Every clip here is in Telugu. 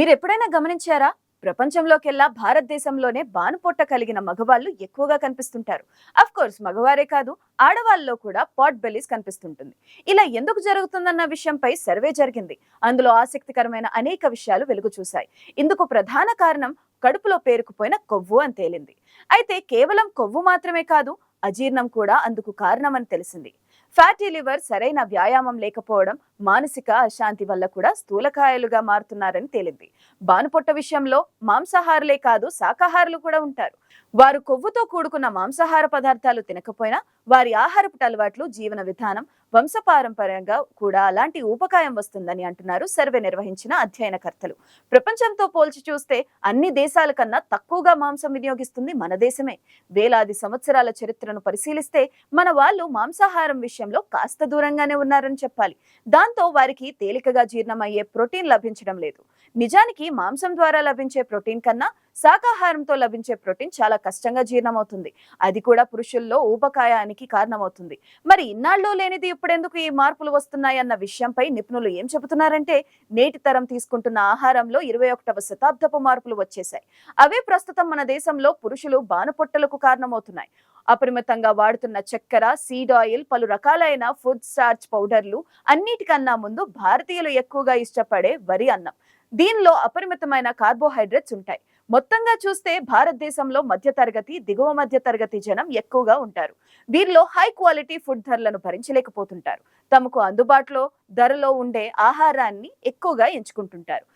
మీరు ఎప్పుడైనా గమనించారా? ప్రపంచంలోకెల్లా భారతదేశంలోనే బానుపొట్ట కలిగిన మగవాళ్ళు ఎక్కువగా కనిపిస్తుంటారు. అఫ్ కోర్స్ మగవారే కాదు ఆడవాళ్ళలో కూడా పాట్ బెల్లీస్ కనిపిస్తుంటుంది. ఇలా ఎందుకు జరుగుతుందన్న విషయంపై సర్వే జరిగింది. అందులో ఆసక్తికరమైన అనేక విషయాలు వెలుగు చూశాయి. ఇందుకు ప్రధాన కారణం కడుపులో పేరుకుపోయిన కొవ్వు అని తేలింది. అయితే కేవలం కొవ్వు మాత్రమే కాదు అజీర్ణం కూడా అందుకు కారణమని తెలిసింది. ఫ్యాటీ లివర్ సరైన వ్యాయామం లేకపోవడం మానసిక అశాంతి వల్ల కూడా స్థూలకాయలుగా మారుతున్నారని తేలింది. బానుపొట్ట విషయంలో మాంసాహారులే కాదు శాకాహారులు కూడా ఉంటారు. వారు కొవ్వుతో కూడుకున్న మాంసాహార పదార్థాలు తినకపోయినా వారి ఆహారపు అలవాట్లు జీవన విధానం వంశపారంపర్యంగా కూడా అలాంటి ఊపకాయం వస్తుందని అంటున్నారు సర్వే నిర్వహించిన అధ్యయనకర్తలు. ప్రపంచంతో పోల్చి చూస్తే అన్ని దేశాల కన్నా తక్కువగా మాంసం వినియోగిస్తుంది మన దేశమే. వేలాది సంవత్సరాల చరిత్రను పరిశీలిస్తే మన వాళ్ళు మాంసాహారం విషయంలో కాస్త దూరంగానే ఉన్నారని చెప్పాలి. దాంతో వారికి తేలికగా జీర్ణమయ్యే ప్రోటీన్ లభించడం లేదు. నిజానికి మాంసం ద్వారా లభించే ప్రోటీన్ కన్నా శాకాహారంతో లభించే ప్రోటీన్ చాలా కష్టంగా జీర్ణమవుతుంది. అది కూడా పురుషుల్లో ఊపకాయానికి మార్పులకి కారణమవుతుంది. మరి ఇన్నాళ్ళు లేనిది ఇప్పుడెందుకు ఈ మార్పులు వస్తున్నాయి అన్న విషయంపై నిపుణులు ఏం చెబుతున్నారంటే నేటి తరం తీసుకుంటున్న ఆహారంలో ఇరవై ఒకటవ శతాబ్దపు మార్పులు వచ్చేసాయి అవే ప్రస్తుతం మన దేశంలో పురుషులు బానుపొట్టలకు కారణమవుతున్నాయి. అపరిమితంగా వాడుతున్న చక్కెర సీడ్ ఆయిల్ పలు రకాలైన ఫుడ్ స్టార్చ్ పౌడర్లు అన్నిటికన్నా ముందు భారతీయులు ఎక్కువగా ఇష్టపడే వరి అన్నం. దీనిలో అపరిమితమైన కార్బోహైడ్రేట్స్ ఉంటాయి. మొత్తంగా చూస్తే భారతదేశంలో మధ్యతరగతి దిగువ మధ్య తరగతి జనం ఎక్కువగా ఉంటారు. వీరిలో హై క్వాలిటీ ఫుడ్ ధరలను భరించలేకపోతుంటారు. తమకు అందుబాటులో ధరలో ఉండే ఆహారాన్ని ఎక్కువగా ఎంచుకుంటుంటారు.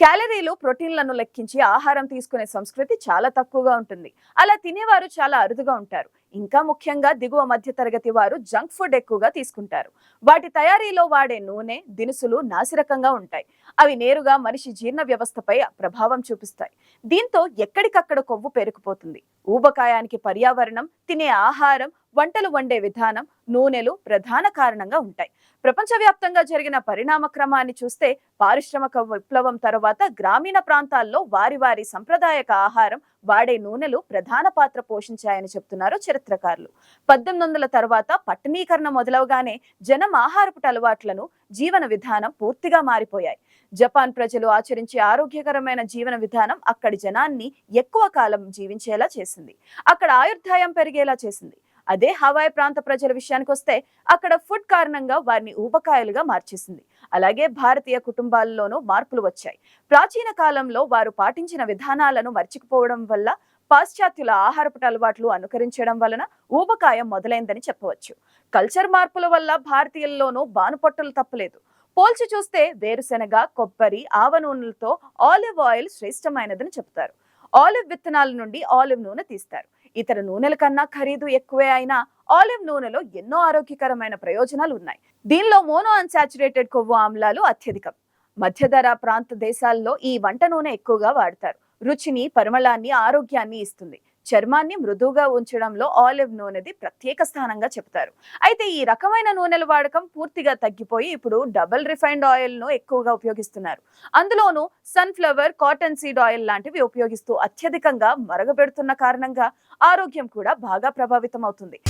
క్యాలరీలు ప్రోటీన్లను లెక్కించి ఆహారం తీసుకునే సంస్కృతి చాలా తక్కువగా ఉంటుంది. అలా తినేవారు చాలా అరుదుగా ఉంటారు. ఇంకా ముఖ్యంగా దిగువ మధ్య తరగతి వారు జంక్ ఫుడ్ ఎక్కువగా తీసుకుంటారు. వాటి తయారీలో వాడే నూనె దినుసులు నాసిరకంగా ఉంటాయి. అవి నేరుగా మనిషి జీర్ణ వ్యవస్థపై ప్రభావం చూపిస్తాయి. దీంతో ఎక్కడికక్కడ కొవ్వు పేరుకుపోతుంది. ఊబకాయానికి పర్యావరణం తినే ఆహారం వంటలు వండే విధానం నూనెలు ప్రధాన కారణంగా ఉంటాయి. ప్రపంచవ్యాప్తంగా జరిగిన పరిణామ క్రమాన్ని చూస్తే పారిశ్రామిక విప్లవం తర్వాత గ్రామీణ ప్రాంతాల్లో వారి వారి సంప్రదాయక ఆహారం వాడే నూనెలు ప్రధాన పాత్ర పోషించాయని చెప్తున్నారు చరిత్రకారులు. పద్దెనిమిది వందల తర్వాత పట్టణీకరణ మొదలవగానే జనం ఆహారపు అలవాట్లను జీవన విధానం పూర్తిగా మారిపోయాయి. జపాన్ ప్రజలు ఆచరించే ఆరోగ్యకరమైన జీవన విధానం అక్కడి జనాన్ని ఎక్కువ కాలం జీవించేలా చేసింది. అక్కడ ఆయుర్దాయం పెరిగేలా చేసింది. అదే హవాయ్ ప్రాంత ప్రజల విషయానికి వస్తే అక్కడ ఫుడ్ కారణంగా వారిని ఊబకాయలుగా మార్చేసింది. అలాగే భారతీయ కుటుంబాల్లోనూ మార్పులు వచ్చాయి. ప్రాచీన కాలంలో వారు పాటించిన విధానాలను మర్చిపోవడం వల్ల పాశ్చాత్యుల ఆహారపు అలవాట్లు అనుకరించడం వలన ఊబకాయం మొదలైందని చెప్పవచ్చు. కల్చర్ మార్పుల వల్ల భారతీయుల్లోనూ బానుపట్టులు తప్పలేదు. పోల్చి చూస్తే వేరుశెనగ కొబ్బరి ఆవ నూనెలతో ఆలివ్ ఆయిల్ శ్రేష్టమైనదని చెప్తారు. ఆలివ్ విత్తనాల నుండి ఆలివ్ నూనె తీస్తారు. ఇతర నూనెల కన్నా ఖరీదు ఎక్కువే అయినా ఆలివ్ నూనెలో ఎన్నో ఆరోగ్యకరమైన ప్రయోజనాలు ఉన్నాయి. దీనిలో మోనో అన్సాచురేటెడ్ కొవ్వు ఆమ్లాలు అత్యధికం. మధ్యధర ప్రాంత దేశాల్లో ఈ వంట నూనె ఎక్కువగా వాడతారు. రుచిని పరిమళాన్ని ఆరోగ్యాన్ని ఇస్తుంది. చర్మాన్ని మృదువుగా ఉంచడంలో ఆలివ్ నూనెది ప్రత్యేక స్థానంగా చెప్తారు అయితే ఈ రకమైన నూనెల వాడకం పూర్తిగా తగ్గిపోయి ఇప్పుడు డబుల్ రిఫైన్డ్ ఆయిల్ను ఎక్కువగా ఉపయోగిస్తున్నారు. అందులోనూ సన్ఫ్లవర్ కాటన్ సీడ్ ఆయిల్ లాంటివి ఉపయోగిస్తూ అత్యధికంగా మరగబెడుతున్న కారణంగా ఆరోగ్యం కూడా బాగా ప్రభావితం అవుతుంది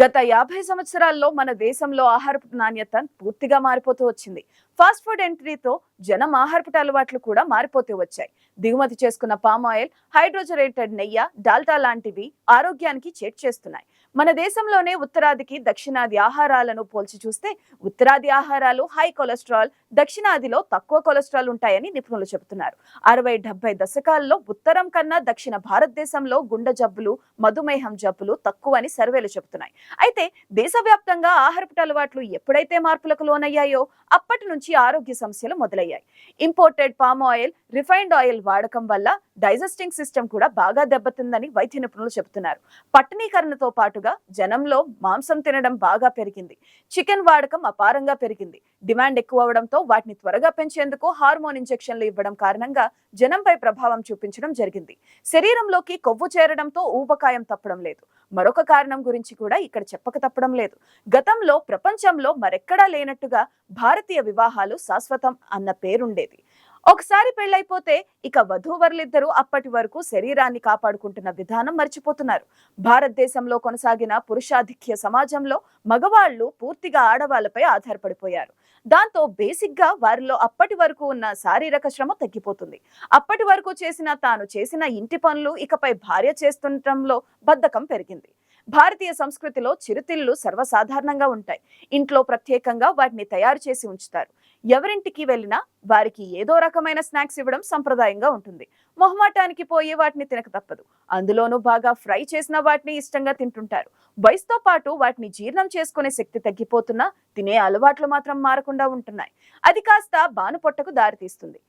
గత యాభై సంవత్సరాల్లో మన దేశంలో ఆహారపు నాణ్యత పూర్తిగా మారిపోతూ వచ్చింది. ఫాస్ట్ ఫుడ్ ఎంట్రీతో జనం ఆహారపు అలవాట్లు కూడా మారిపోతూ వచ్చాయి. దిగుమతి చేసుకున్న పామ్ ఆయిల్ హైడ్రోజరేటెడ్ నెయ్యి డాల్టా లాంటివి ఆరోగ్యానికి చేట్ చేస్తున్నాయి. మన దేశంలోనే ఉత్తరాదికి దక్షిణాది ఆహారాలను పోల్చి చూస్తే ఉత్తరాది ఆహారాలు హై కొలెస్ట్రాల్ దక్షిణాదిలో తక్కువ కొలెస్ట్రాల్ ఉంటాయని నిపుణులు చెబుతున్నారు. అరవై డెబ్బై దశకాల్లో ఉత్తరం కన్నా దక్షిణ భారతదేశంలో గుండె జబ్బులు మధుమేహం జబ్బులు తక్కువని సర్వేలు చెబుతున్నాయి. అయితే దేశవ్యాప్తంగా ఆహారపు అలవాట్లు ఎప్పుడైతే మార్పులకు లోనయ్యాయో అప్పటి నుంచి ఆరోగ్య సమస్యలు మొదలయ్యాయి. Imported palm oil refined oil వాడకం వల్ల డైజెస్టింగ్ సిస్టమ్ కూడా బాగా దెబ్బతిందని వైద్య నిపుణులు చెబుతున్నారు. పట్టణీకరణతో పాటుగా జనంలో మాంసం తినడం బాగా పెరిగింది. చికెన్ వాడకం అపారంగా పెరిగింది. డిమాండ్ ఎక్కువ అవడంతో వాటిని త్వరగా పెంచేందుకు హార్మోన్ ఇంజెక్షన్లు ఇవ్వడం కారణంగా జనంపై ప్రభావం చూపించడం జరిగింది. శరీరంలోకి కొవ్వు చేరడంతో ఊబకాయం తప్పడం లేదు. మరొక కారణం గురించి కూడా ఇక్కడ చెప్పక తప్పడం లేదు. గతంలో ప్రపంచంలో మరెక్కడా లేనట్టుగా భారతీయ వివాహాలు శాశ్వతం అన్న పేరుండేది. ఒకసారి పెళ్ళైపోతే ఇక వధూవరులిద్దరూ అప్పటి వరకు శరీరాన్ని కాపాడుకుంటున్న విధానం మర్చిపోతున్నారు. భారతదేశంలో కొనసాగిన పురుషాధిక్య సమాజంలో మగవాళ్ళు పూర్తిగా ఆడవాళ్ళపై ఆధారపడిపోయారు. దాంతో బేసిక్గా వారిలో అప్పటి వరకు ఉన్న శారీరక శ్రమ తగ్గిపోతుంది. అప్పటి వరకు చేసిన తాను చేసిన ఇంటి పనులు ఇకపై భార్య చేస్తుండటంలో బద్ధకం పెరిగింది. భారతీయ సంస్కృతిలో చిరుతిళ్ళు సర్వసాధారణంగా ఉంటాయి. ఇంట్లో ప్రత్యేకంగా వాటిని తయారు చేసి ఉంచుతారు. ఎవరింటికి వెళ్ళినా వారికి ఏదో రకమైన స్నాక్స్ ఇవ్వడం సంప్రదాయంగా ఉంటుంది. మొహమాటానికి పోయి వాటిని తినక తప్పదు. అందులోనూ బాగా ఫ్రై చేసిన వాటిని ఇష్టంగా తింటుంటారు. వయసుతో పాటు వాటిని జీర్ణం చేసుకునే శక్తి తగ్గిపోతున్నా తినే అలవాట్లు మాత్రం మారకుండా ఉంటున్నాయి. అది కాస్త బానుపొట్టకు దారితీస్తుంది.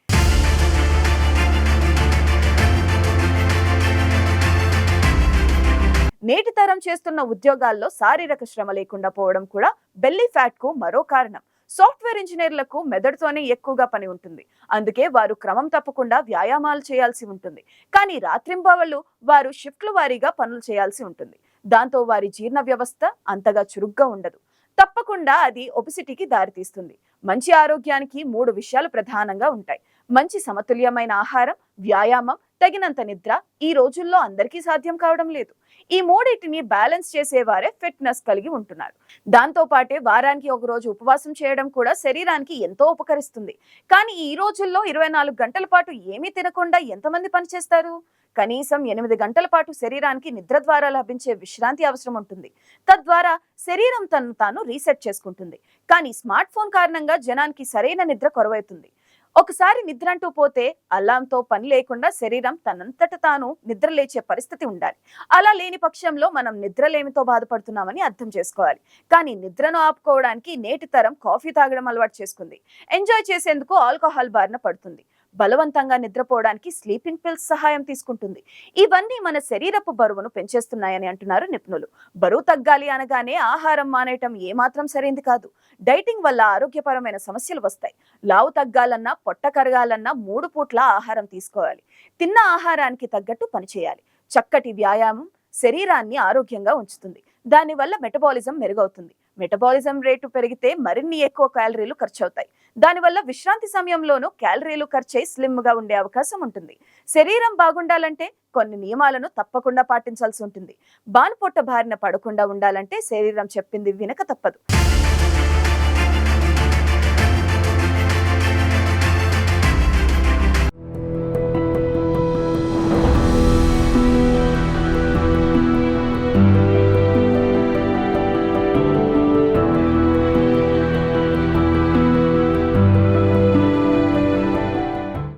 నేటి తరం చేస్తున్న ఉద్యోగాల్లో శారీరక శ్రమ లేకుండా పోవడం కూడా బెల్లీ ఫ్యాట్కు మరో కారణం. సాఫ్ట్వేర్ ఇంజనీర్లకు మెదడుతోనే ఎక్కువగా పని ఉంటుంది. అందుకే వారు క్రమం తప్పకుండా వ్యాయామాలు చేయాల్సి ఉంటుంది. కానీ రాత్రింబవళ్ళు వారు షిఫ్ట్ల వారీగా పనులు చేయాల్సి ఉంటుంది. దాంతో వారి జీర్ణ వ్యవస్థ అంతగా చురుగ్గా ఉండదు. తప్పకుండా అది ఒబిసిటీకి దారితీస్తుంది. మంచి ఆరోగ్యానికి మూడు విషయాలు ప్రధానంగా ఉంటాయి. మంచి సమతుల్యమైన ఆహారం వ్యాయామం తగినంత నిద్ర ఈ రోజుల్లో అందరికీ సాధ్యం కావడం లేదు. ఈ మూడింటిని బ్యాలెన్స్ చేసేవారే ఫిట్నెస్ కలిగి ఉంటున్నారు. దాంతో పాటే వారానికి ఒక రోజు ఉపవాసం చేయడం కూడా శరీరానికి ఎంతో ఉపకరిస్తుంది. కానీ ఈ రోజుల్లో ఇరవై నాలుగు గంటల పాటు ఏమీ తినకుండా ఎంతమంది పనిచేస్తారు కనీసం ఎనిమిది గంటల పాటు శరీరానికి నిద్ర ద్వారా లభించే విశ్రాంతి అవసరం ఉంటుంది. తద్వారా శరీరం తను తాను రీసెట్ చేసుకుంటుంది. కానీ స్మార్ట్ ఫోన్ కారణంగా జనానికి సరైన నిద్ర కొరవైతుంది. ఒకసారి నిద్ర అంటూ పోతే అల్లాంతో పని లేకుండా శరీరం తనంతట తాను నిద్ర లేచే పరిస్థితి ఉండాలి. అలా లేని పక్షంలో మనం నిద్రలేమితో బాధపడుతున్నామని అర్థం చేసుకోవాలి. కానీ నిద్రను ఆపుకోవడానికి నేటి తరం కాఫీ తాగడం అలవాటు చేసుకుంది. ఎంజాయ్ చేసేందుకు ఆల్కహాల్ బారిన పడుతుంది. బలవంతంగా నిద్రపోవడానికి స్లీపింగ్ పిల్స్ సహాయం తీసుకుంటుంది. ఇవన్నీ మన శరీరపు బరువును పెంచేస్తున్నాయని అంటున్నారు నిపుణులు. బరువు తగ్గాలి అనగానే ఆహారం మానేయటం ఏమాత్రం సరైంది కాదు. డైటింగ్ వల్ల ఆరోగ్యపరమైన సమస్యలు వస్తాయి. లావు తగ్గాలన్నా పొట్ట కరగాలన్నా మూడు పూట్ల ఆహారం తీసుకోవాలి. తిన్న ఆహారానికి తగ్గట్టు పనిచేయాలి చక్కటి వ్యాయామం శరీరాన్ని ఆరోగ్యంగా ఉంచుతుంది. దానివల్ల మెటబాలిజం మెరుగవుతుంది. మెటబాలిజం రేటు పెరిగితే మరిన్ని ఎక్కువ క్యాలరీలు ఖర్చు అవుతాయి దానివల్ల విశ్రాంతి సమయంలోనూ క్యాలరీలు ఖర్చయి స్లిమ్గా ఉండే అవకాశం ఉంటుంది. శరీరం బాగుండాలంటే కొన్ని నియమాలను తప్పకుండా పాటించాల్సి ఉంటుంది. బానుపొట్ట బారిన పడకుండా ఉండాలంటే శరీరం చెప్పింది వినక తప్పదు.